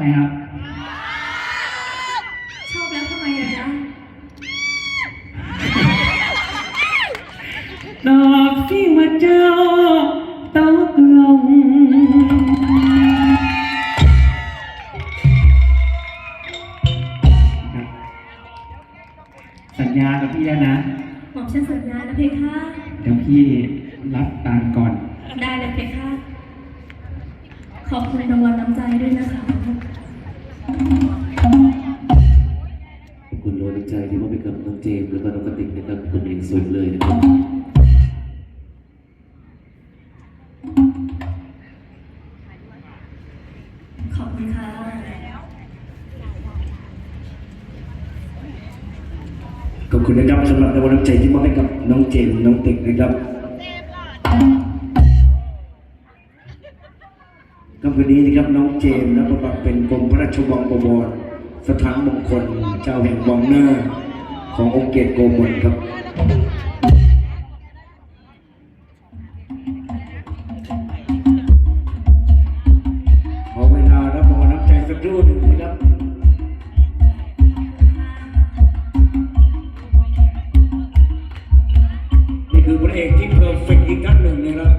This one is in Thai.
ไมครับ ชอบแล้วทำไมอะจ๊ะตอบที่มาเจ้าตกลง สัญญากับพี่แล้วนะ หม่อมฉันสัญญานะเพคะ เดี๋ยวพี่รับตามก่อน ได้เลยเพคะ ขอบคุณรางวัลน้ำใจด้วยนะคะ อบคุณโลน้ำใจที่มอบให้กับน้องเจมส์แล้วก็น้องกติกนะครับคนเองสวยเลยนะครับขอบคุณค่ะขอบคุณนะครับสำหรับรางวัลน้ำใจที่มอบให้กับน้องเจมส์น้องติ๊กนะครับค่ำคืนนี้นะครับน้องเจมส์รับบทบาทเป็นกรมพระราชวังบวร สถานมงคลเจ้าแห่งวังหน้า ขององค์เกตโกมลครับขอเวลารับรางน้ำใจสักครู่หนึ่งนะครับนี่คือพระเอกที่เพอร์เฟกต์อีกท่านหนึ่งเลยนะ